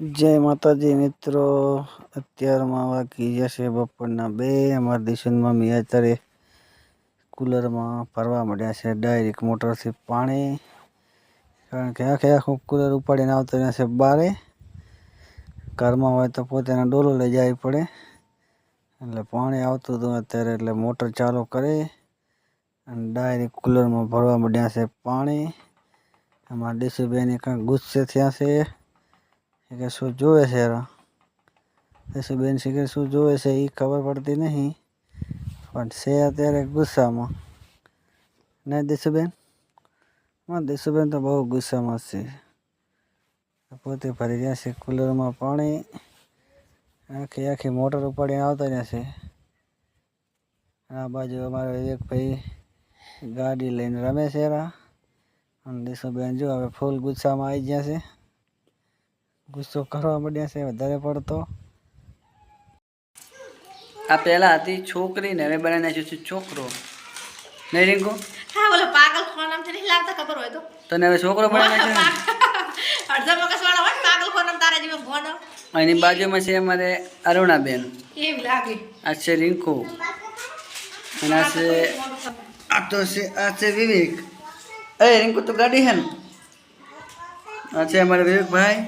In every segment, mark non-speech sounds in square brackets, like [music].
જય માતાજી મિત્રો. અત્યારમાં વાગી જશે બપોરના બે. અમારા દિશનમાં અત્યારે કુલરમાં ભરવા મળ્યા છે. ડાયરેક્ટ મોટરથી પાણી. કારણ કે આખે આખું કુલર ઉપાડીને આવતો છે બારે. ઘરમાં હોય તો પોતાના ડોલો લઈ જવી પડે. એટલે પાણી આવતું હતું અત્યારે એટલે મોટર ચાલુ કરે. અને ડાયરેક્ટ કુલરમાં ભરવા મળ્યા છે પાણી. અમારા ડીસીબેન કાંઈક ગુસ્સે થયા છે. શું જોવે છે એરા ડીસીબેન છે કે શું જોવે છે એ ખબર પડતી નહીં પણ છે અત્યારે ગુસ્સામાં ને ડીસીબેન હા ડીસીબેન તો બહુ ગુસ્સામાં છે પોતે ભરી રહ્યા છે કુલરમાં પાણી આખી આખી મોટર ઉપાડીને આવતા રહ્યા છે આ બાજુ અમારો એક ભાઈ ગાડી લઈને રમે છે એરા અને ડીસુબેન જો હવે ફૂલ ગુસ્સામાં આવી ગયા છે ગુસ્સો કરવા માંડ્યા છે વધારે પડતો. આ પહેલા હતી છોકરી ને હવે બનાવી નાખ્યું છે છોકરો. નહીં રિંકુ? હા બોલો પાગલ ફોન આમ નહીં લાગતા ખબર હોય તો. તને હવે છોકરો બનાવી નાખ્યો અડધો મગજ વાળો હોય પાગલ ફોન આમ તારા જેવો ફોન એની બાજુમાં છે અમારે અરુણાબેન. એમ લાગે. આ છે રિંકુ. અને આ છે આ તો છે આ છે વિવેક. એ રિંકુ તો ગાડી હે ને આ છે અમારે વિવેકભાઈ.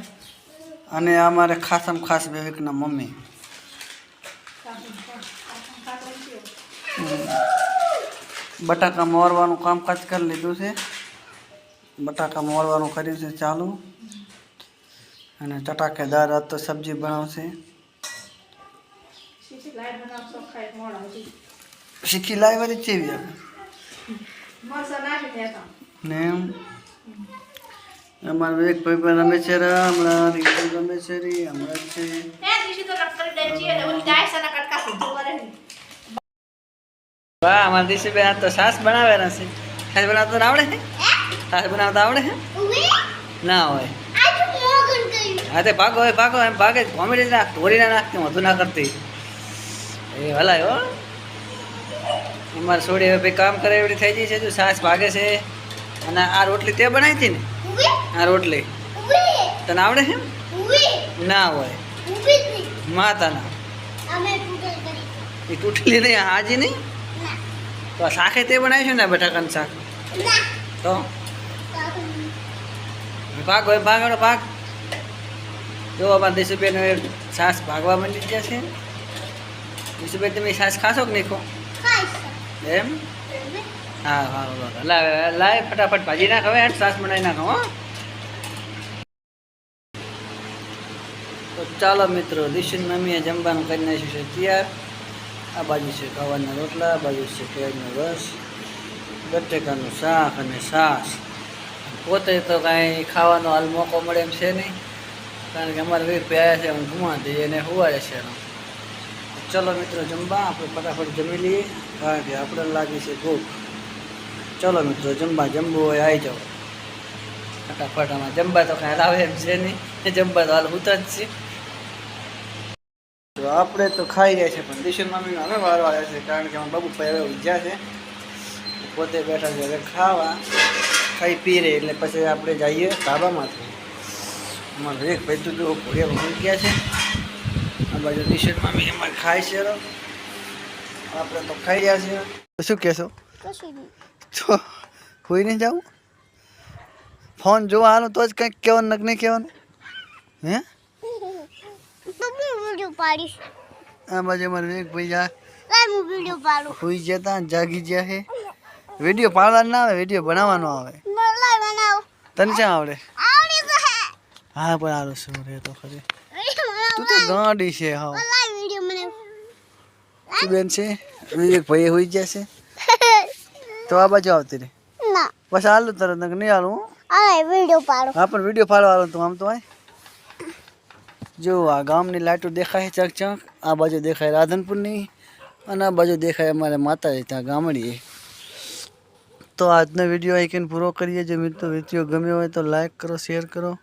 અને આ અમારે ખાસમ ખાસ વિવેકના મમ્મી. બટાકા મોરવાનું કામકાજ કરી લીધું છે. બટાકા મોરવાનું કર્યું છે ચાલુ. અને ચટાકેદાર આજ તો સબ્જી બનાવશે. શીખી લાવી ચેવી ને એમ. અમારા એક ભાઈ પણ રમે છે રા હમણાં રીંકુ રમે છે રી હમણાં છે. વાહ અમારા દિવસે બેન તો સાસ બનાવેલા છે. સાસ બનાવતા ના આવડે છે? સાસ બનાવતા આવડે છે? ના હોય. હા તે ભાગો હોય ભાગો એમ ભાગે કોમેડી નાખ ધોરી ના નાખતી વધુ ના કરતી. એ હલાય હો. અમારે છોડી હવે ભાઈ કામ કરે એવડી થઈ ગઈ છે જો સાસ ભાગે છે. અને આ રોટલી તે બનાવી હતી ને? આ રોટલી. તને આવડે છે ના હોય. માતાના. એ તૂટેલી નહીં હાજી નહીં? તો આ શાકે તે બનાવી છે ને બટાકાનું શાક? તો? ભાગ હોય, ભાગ એનો ભાગ. જો, અમારા દેશુબેન હવે સાસ ભાગવા માંડી ગયા છે. દેશુબેન તમે સાસ ખાશો કે નહીં ખો? એમ? હા હા લાવે લાવે, ફટાફટ ભાજી નાખ. હવે સાસ બનાવી નાખો, હો. તો ચાલો મિત્રો, દિશન મમ્મીએ જમવાનું કરી નાખ્યું છે તૈયાર. આ બાજુ છે ખાવાના રોટલા, આ બાજુ છે કેળનો રસ, બટેકાનું શાક અને સાસ પોતે તો કાંઈ ખાવાનો હાલ મોકો મળે એમ છે નહીં, કારણ કે અમારે વીર પહેર્યા છે હું ઘુમા દઈએ અને હુવાડે છે ચલો મિત્રો, જમવા આપણે ફટાફટ જમી લઈએ, કારણ કે આપણે લાગી છે ભૂખ. ચલો મિત્રો, જમવા જમવું હોય આવી જાઓ. ફટાફટ આમાં જમવા તો કાંઈ લાવે એમ છે નહીં, જમવા તો હાલ ઉતર જ છે તો આપણે તો ખાઈ રહ્યા છે પણ દિશન મમ્મી હવે વારો આવ્યા છે કારણ કે અમારા બાબુ ભાઈ હવે ઉજ્યા છે. પોતે બેઠા છે હવે ખાવા. ખાઈ પી રહે એટલે પછી આપણે જઈએ ધાબામાંથી. અમારે વિવેક ભાઈ તો જો ઘોડિયા ભૂલી ગયા છે. આ બાજુ દિશન મમ્મી એમાં ખાય છે આપણે તો ખાઈ રહ્યા છીએ. તો શું કહેશો? જો કોઈ નહીં જવું? ફોન જોવા હાલો તો જ કંઈક કહેવાનું નહીં કહેવાનું. હે? [laughs] પાડીશ. આ બાજુ અમારે એક ભાઈ આ લાય હું વિડિયો પાડું? સુઈ જતા જાગી જ્યા છે વીડિયો પાડવાનો ના આવે વીડિયો બનાવવાનો આવે. બનાવો. તને આવડે? આવડી તો હે. હા પણ શું રે તો ખરી. તું તો ગાડી છે હા લાય વિડિયો મને તું બેન છે? વિવેક ભાઈ હોઈ ગયા છે. તો આ બાજુ આવતી રે ના. બસ હાલું તરત નહીં હાલું હો. વિડિયો પાડો. હા પણ વીડિયો પાડવાનો તું આમ તો આય. જો આ ગામની લાઈટો દેખાય ચક ચક આ બાજુ દેખાય રાધનપુરની અને આ બાજુ દેખાય અમારે માતાજી ત્યાં ગામડીએ. તો આજનો વીડિયો આઈકન પૂરો કરીએ. જો મિત્રો વીડિયો ગમ્યો હોય તો લાઈક કરો શેર કરો.